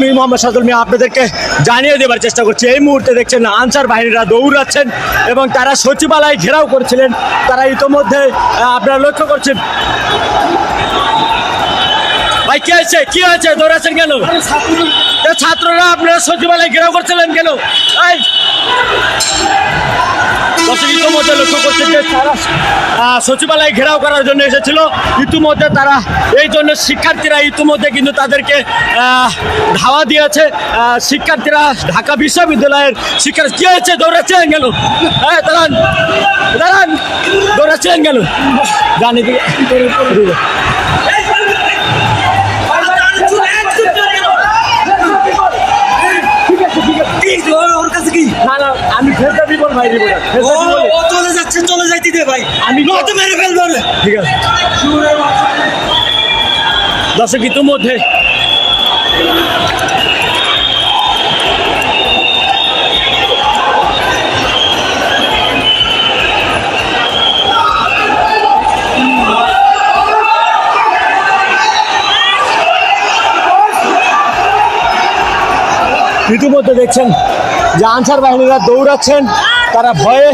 আমি মোহাম্মদ সাদুল মিয়া আপনাদেরকে জানিয়ে দেবার চেষ্টা করছি। এই মুহূর্তে দেখছেন আনসার বাহিনীরা দৌড়াচ্ছেন এবং তারা সচিবালয় ঘেরাও করেছিলেন। তারা ইতোমধ্যে আপনারা লক্ষ্য করছেন। ভাই, কি হয়েছে কি হয়েছে? দৌড়াচ্ছেন কেন? ছাত্ররা আপনারা সচিবালয় ঘেরাও করছিলেন কেন? এই! দর্শক ইতিমধ্যে লক্ষ্য করছেন যে তারা সচিবালয় ঘেরাও করার জন্য এসেছিল। ইতিমধ্যে তারা, এই জন্য শিক্ষার্থীরা ইতিমধ্যে কিন্তু তাদেরকে ধাওয়া দিয়েছে। শিক্ষার্থীরা ঢাকা বিশ্ববিদ্যালয়ের শিক্ষার্থী কি হয়েছে? দৌড়াচ্ছেন গেল হ্যাঁ দাঁড়ান দাঁড়ান দৌড়াচ্ছেন গেল জানি আমি ফেরত দিব ভাই দিব ও চলে যাচ্ছে চলে যাইতে দে ভাই। আমি ও তো মেরে ফেলবে। ঠিক আছে। দর্শক ইতিমধ্যে ইতিমধ্যে দেখছেন যে আনসার বাহিনীরা দৌড়াচ্ছেন তারা ভয়ে